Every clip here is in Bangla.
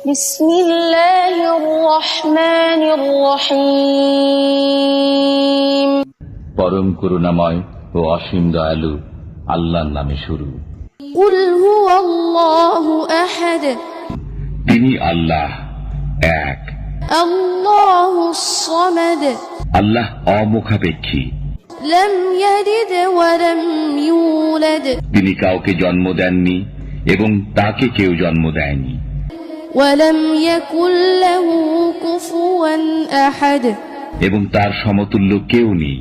بسم الله الرحمن الرحيم পরম করুণাময় ও অসীম দয়ালু আল্লাহর নামে শুরু قل هو الله أحد তিনি আল্লাহ এক الله الصمد আল্লাহ অমুখাপেক্ষী لم يلد ولم يولد তিনি কাউকে জন্ম দেননি এবং তাকে কেউ জন্ম দেয়নি ولم يكن له كفوا أحد এবং তার সমতুল্য কেউ নেই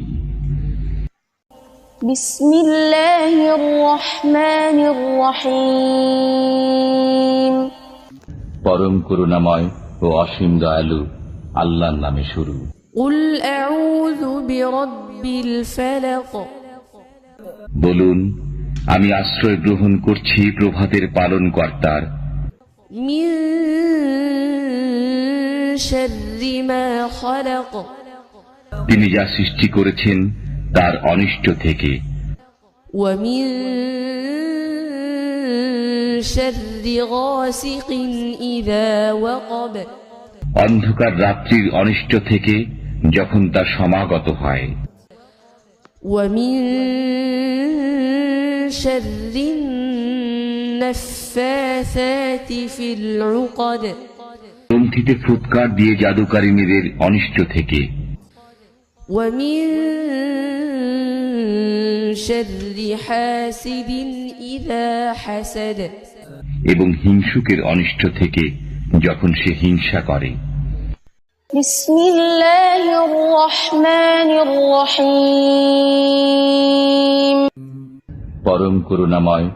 بسم الله الرحمن الرحيم পরম করুণাময় ও অসীম দয়ালু আল্লাহর নামে শুরু قل أعوذ برب الفلق বলুন আমি আশ্রয় গ্রহণ করছি প্রভাতের পালন কর্তার من شر ما خلق তিনি যা সৃষ্টি করেছেন তার অনিষ্ট থেকে ومن شر غاسق إذا وقب অন্ধকার রাত্রির অনিষ্ট থেকে যখন তা সমাগত হয় ومن شر النفاثات في العقد গ্রন্থিতে ফুৎকার দিয়ে জাদুকারিনীদের অনিষ্ট থেকে ومن شر حاسد إذا حسد এবং হিংসুকের অনিষ্ট থেকে যখন সে হিংসা করে بسم الله الرحمن الرحيم পরম করুণাময়